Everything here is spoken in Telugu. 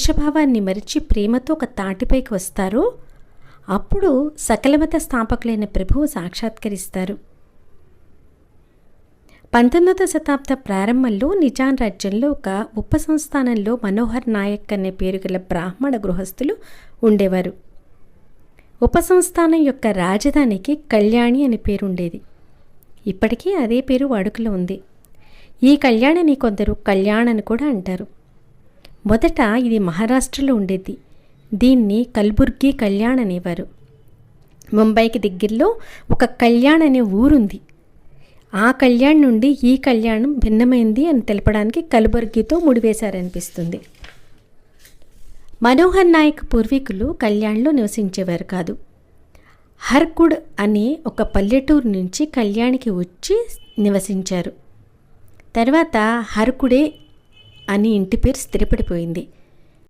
ద్వేషభావాన్ని మరిచి ప్రేమతో ఒక తాటిపైకి వస్తారో. అప్పుడు సకలమత స్థాపకులైన ప్రభువు సాక్షాత్కరిస్తారు. పంతొమ్మిదవ శతాబ్ద ప్రారంభంలో నిజాం రాజ్యంలో ఒక ఉప సంస్థానంలో మనోహర్ నాయక్ అనే పేరు గల బ్రాహ్మణ గృహస్థులు ఉండేవారు. ఉప సంస్థానం యొక్క రాజధానికి కళ్యాణి అనే పేరు ఉండేది. ఇప్పటికీ అదే పేరు వాడుకలో ఉంది. ఈ కళ్యాణిని కొందరు కళ్యాణ్ అని కూడా అంటారు. మొదట ఇది మహారాష్ట్రలో ఉండేది. దీన్ని కల్బుర్గి కళ్యాణ్ అనేవారు. ముంబైకి దగ్గరలో ఒక కళ్యాణ్ అనే ఊరుంది. ఆ కళ్యాణ్ నుండి ఈ కళ్యాణం భిన్నమైంది అని తెలపడానికి కల్బుర్గితో ముడివేశారనిపిస్తుంది. మనోహర్ నాయక్ పూర్వీకులు కళ్యాణ్లో నివసించేవారు కాదు. హర్కుడ్ అనే ఒక పల్లెటూరు నుంచి కళ్యాణ్కి వచ్చి నివసించారు. తర్వాత హర్కుడే అని ఇంటి పేరు స్థిరపడిపోయింది.